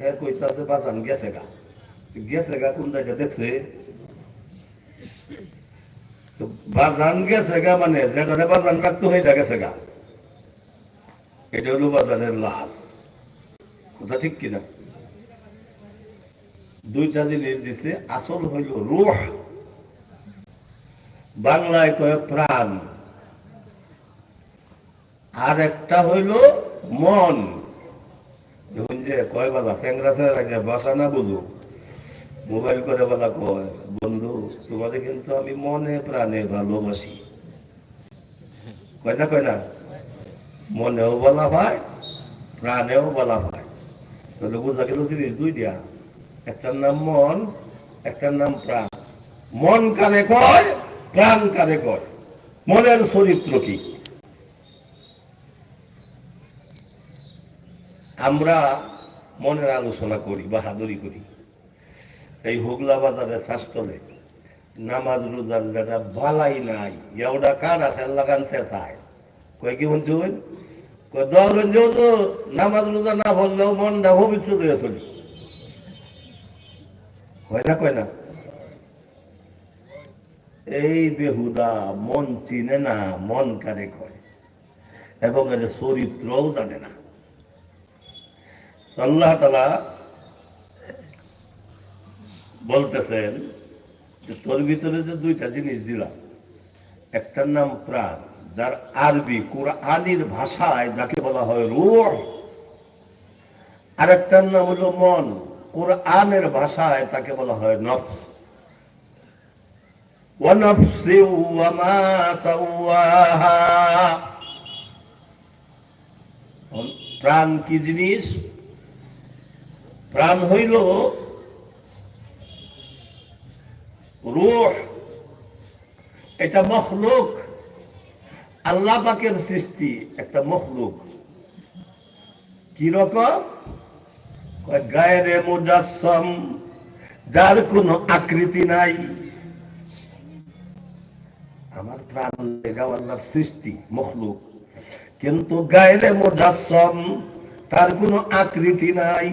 হ্যাঁ কইতাছে বাজান গেছে গা গেছে গা কোন জায়গা দেখছে বাজান গেছে গা মানে যেটা বাজান রাখতো হইটা গেছে গা এটা হলো বাজানের লাশ কথা ঠিক কিনা দুইটা জিনিস দিছে আসল হইল রুহ বাংলায় কয় প্রাণ আর একটা হইল মন দেখুন যে কয় বালা স্যাংরা স্যাংরা বাসা না বুঝু। মোবাইল করে বলা কয়, বন্ধু তোমাকে কিন্তু আমি মনে প্রাণে ভালোবাসি। কয় না কয় না? মনেও বলা ভাই প্রাণেও বলা ভাই তাহলে বোঝা গেল জিনিস দুই দিয়া একটার নাম মন, একটার নাম প্রাণ। মন কারে কয়, প্রাণ কারে কয়? মনের চরিত্র কি? আমরা মনের আলোচনা করি বা বাহাদুরি করি। এই হুগলা বাজারে শাস্তলে নামাজ রোজার যেটা বালাই নাই এওটা কার আসে লাগান চেঁচায় কয় কি বলছুন ধরেন যেহেতু নামাজ, রোজা না বললেও মনটা পবিত্র হয়ে চলি। হয় না কয় না? এই বেহুদা মন চিনে না, মন কারে কয়? এবং এর চরিত্রও জানে না। আল্লাহ তালা বলতেছেন যে তোর ভিতরে যে দুইটা জিনিস দিলাম একটার নাম প্রাণ যার আরবি কোরআনির ভাষায় যাকে বলা হয় রুহ আর একটার নাম হলো মন কোরআনের ভাষায় তাকে বলা হয় নফস ونفس وما سواها প্রাণ কি জিনিস প্রাণ হইল রুহ। এটা মখলুক, আল্লাহ পাকের সৃষ্টি একটা মখলুক। কীরকম গায়েরে মুজাসম, যার কোনো আকৃতি নাই। আমার প্রাণ আল্লাহর সৃষ্টি, মখলুক। কিন্তু গায়েরে মুজাসম, তার কোনো আকৃতি নাই।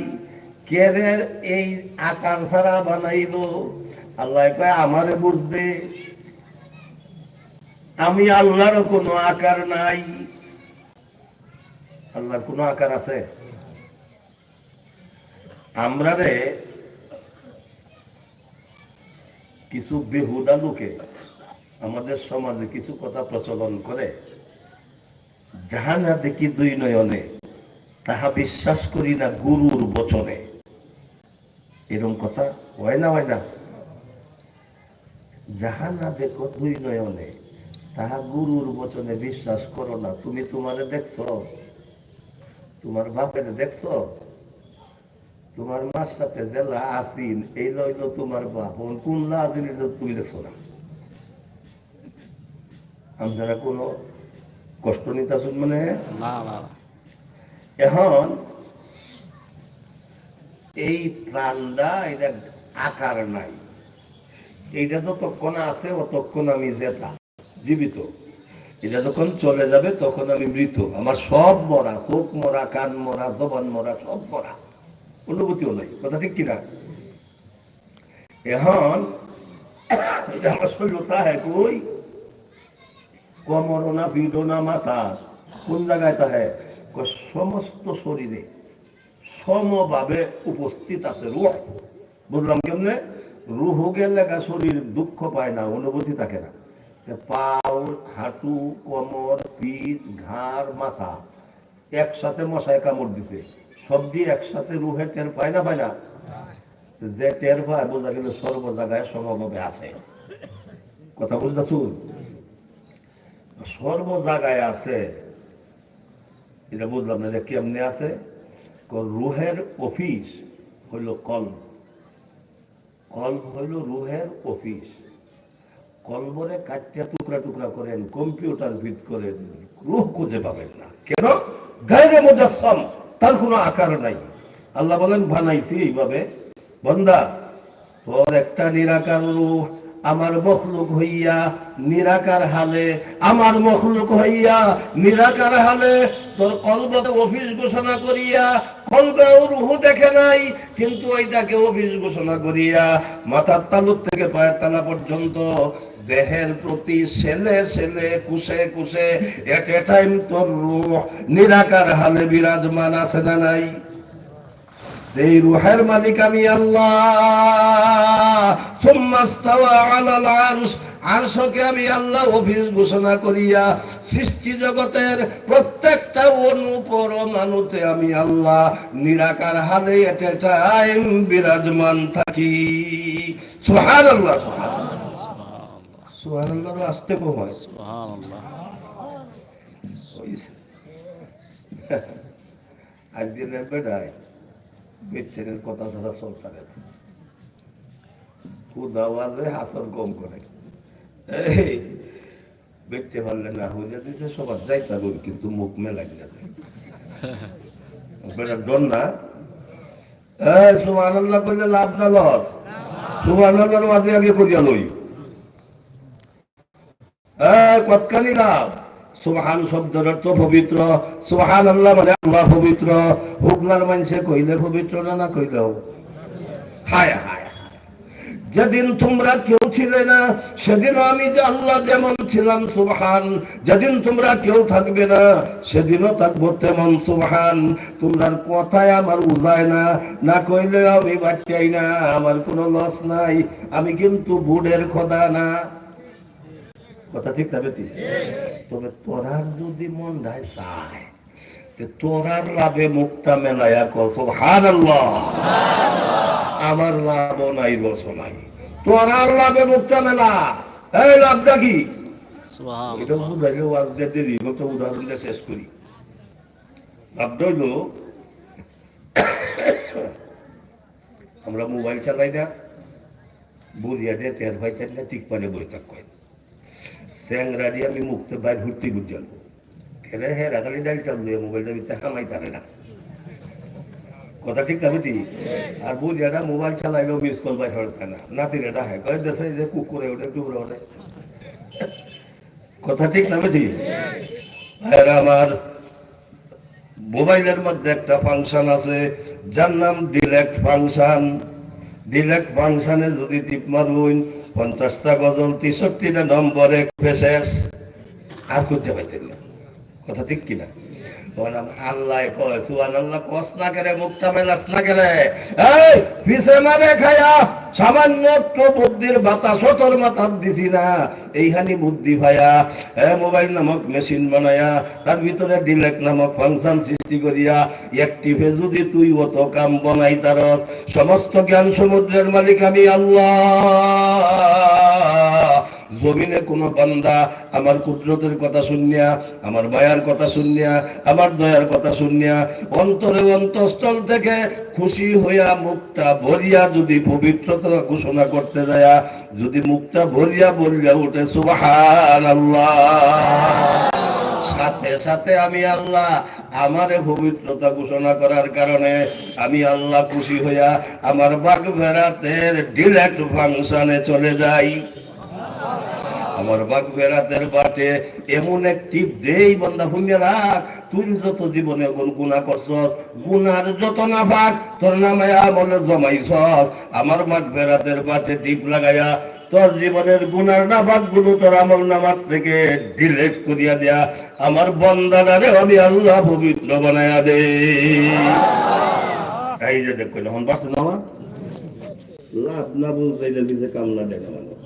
কে রে এই আকার ছাড়া বানাইল আল্লাহ কয়, আমারে বুঝবে। আমি আল্লাহর কোনো আকার নাই। আল্লাহর কোনো আকার আছে? আমরা রে কিছু বেহুদা লোকে আমাদের সমাজে কিছু কথা প্রচলন করে। যাহা না দেখি দুই নয়নে? তাহা বিশ্বাস করি না গুরুর বচনে। এরকম কথা হয় না হয় না? যাহা না দেখো দুই নয়নে তাহা গুরুর বচনে বিশ্বাস করো না। তুমি তোমারে দেখছ? তোমার বাপের দেখছ? তোমার মার সাথে জেলা আসিন এই লইল তোমার বাপ। কোন লা আসিন এটা তুমি দেখছ না? আপনারা কোনো কষ্ট নিতে আসুন মানে? না না। এখন এই প্রাণটা, এটা আকার নাই। এইটা যতক্ষণ আছে, অতক্ষণ আমি জেতা, জীবিত। এটা যখন চলে যাবে, তখন আমি মৃত। আমার সব মরা, চোখ মরা, কান মরা, জবান মরা, সব মরা। অনুভূতিও নাই। কথা ঠিক কিনা? এখন, এটা আমার শরীর তাহে কই? কমর না পিঠো না মাথা কোন জায়গায় তাহে কয়, সমস্ত শরীরে। সমভাবে উপস্থিত আছে রুহ। বুঝলাম কেমনে? রুহ গেলে শরীর দুঃখ পায় না, অনুভূতি থাকে না। পাও হাঁটু, কোমর, পিঠ, ঘাড়, মাথা একসাথে মশায় কামড় দিছে। সব দিয়ে একসাথে রুহে টের পায় না পায় না? যে টের পায়, বোঝা গেলে সর্ব জায়গায় সমভাবে আছে। কথা বুঝতে শুন সর্ব জায়গায় আছে। এটা বুঝলাম না যে কেমনে আছে। রুহের অফিস হইল কল। কল হইল রুহের অফিস। কলবরে কাটিয়া টুকরা টুকরা করেন, কম্পিউটার ফিট করেন, রুহ খুঁজে পাবেন না। কেন? গায়ে মুজাসম তার কোনো আকার নাই। আল্লাহ বলেন, বানাইছি এইভাবে। বন্দা, তোর একটা নিরাকার রূহ আমার মখলুক হইয়া নিরাকার হালে, আমার মখলুক হইয়া নিরাকার হালে, তোর কলবতে অফিস ঘোষণা করিয়া কলবেও রুহু দেখে নাই, কিন্তু ওইটাকে অফিস ঘোষণা করিয়া, মাথার তালুক থেকে পায়ের তালা পর্যন্ত, দেহের প্রতি ছেলে ছেলে কুসে কুসে এট এ টাইম তোর রুহ নিরাকার হালে বিরাজমান আছে না নাই? এই রুহের মালিক আমি আল্লাহ। সুম্মা ইস্তাওয়া আলাল আরশ। আরশকে আমি আল্লাহ অফিস ঘোষণা করিয়া সৃষ্টি জগতের প্রত্যেকটা অনুপরমাণুতে আমি আল্লাহ নিরাকার হালে এট এ টাইম বিরাজমান থাকি। সুবহানাল্লাহ সুবহানাল্লাহ। আসতে কম হইছে। আজকের বেচ্ছেনের কথা ছাড়া চলতে না। খুদ আওয়াজে হাসর কম করে। বেচতে পারলে না হয়ে দিতে সবার যাইতা করি কিন্তু মুখ মেলাই যাবে বেটা ডন না? সুবহান আল্লাহ করলে লাভ না লস? আল্লাহর মাঝে আগে করিয়া লই। এই, কতখানি লাভ? সুবহান শব্দের অর্থ পবিত্র। সুবহান আল্লাহ মানে আল্লাহ পবিত্র। হুকলার মানুষে কইলে পবিত্র না না কইলেও? হায় যেদিন তোমরা কেউ ছিলে না সেদিন আমি যে আল্লাহ যেমন ছিলাম সুবহান। যেদিন তোমরা কেউ থাকবে না, সেদিনও থাকব তেমন সুবহান। তোমরা কথায় আমার উদায় না না কইলে আমি বাচ্চাই না, আমার কোনো লস নাই। আমি কিন্তু বুড়ের খোদা না। কথা ঠিক তবে ঠিক তবে তোরার যদি মন রায় চায় তোরার লাভে মুখটা মেলায়া কর। সুবহান আমার লাভ নাই রস নাই। তোরার লাভে মুখটা মেলা। এই লাভটা কি? এটা বুঝাইলে ওয়াজ দিয়ে দেরি তো উদাহরণ শেষ করি। লাভটা হইল আমরা মোবাইল চালাই না বুড়িয়া দিয়ে তেল পাইতেন না ঠিক মানে বই থাক কয়। আমি মুক্ত বাইর ঘুরতে খেলে হ্যাঁ মোবাইলটা তারে না। কথা ঠিক আমি দি আর মোবাইল চালাইলেও মিস কল হরতে না। নাতির এটা হ্যাঁ কয় দেশে যে কুকুরে ওঠে কথা ঠিক দি আর আমার, মোবাইলের মধ্যে একটা ফাংশন আছে, যার নাম ডিলেক্ট ফাংশন ডিলেক্ট ফাংশনে যদি টিপ মারুন পঞ্চাশটা গজল, তেষট্টিটা নম্বরে পেশেষ আর করতে পাইতেন না। কথা ঠিক কিনা? আল্লাহ কয় সুয়ান আল্লাহ কস না করে, মুখটা মেলাস না করে? এই, পিছে মারে খায়া। সামান্য একটু বুদ্ধির বাতাস তোর মাথার দিছি না। এইখানি বুদ্ধি ভাইয়া এ মোবাইল নামক মেশিন বানায়া, তার ভিতরে ডিলেক নামক ফাংশন সৃষ্টি করিয়া একটিভে যদি তুই অত কাম বানাই তার সমস্ত জ্ঞান সমুদ্রের মালিক আমি আল্লাহ। জমিনে কোন বান্দা আমার কুদরতের কথা শুনিয়া, আমার মায়ার কথা শুনিয়া, আমার দয়ার কথা শুনিয়া অন্তরে অন্তঃস্থল থেকে খুশি হইয়া মুখটা ভরিয়া যদি পবিত্রতা ঘোষণা করতে যায়, যদি মুখটা ভরিয়া বলিয়া উঠে সুবাহান আল্লাহ সাথে সাথে আমি আল্লাহ আমারে পবিত্রতা ঘোষণা করার কারণে আমি আল্লাহ খুশি হইয়া আমার বাঘ ভেড়াতের ডিলেক্ট ফাংশনে চলে যাই। আমার বেড়াতের বাটে এমন এক টিপ দেই বন্ধা শুনিয়া রাখ, তুই যত জীবনে কোন গুণা করছস গুনার যত না ভাগ তোর নামে আমলে জমাইছ আমার বেড়াতের বাটে টিপ লাগাইয়া তোর জীবনের গুনার না ভাগগুলো তোর আমল নামার থেকে ডিলেট করিয়া দেয়া আমার বন্দারে আমি আল্লাহ পবিত্র বানায়া দে এই যে দেখ কইলে হন পারছে না আমার? লাভ না বুঝতে কামলা দেখে মানুষ।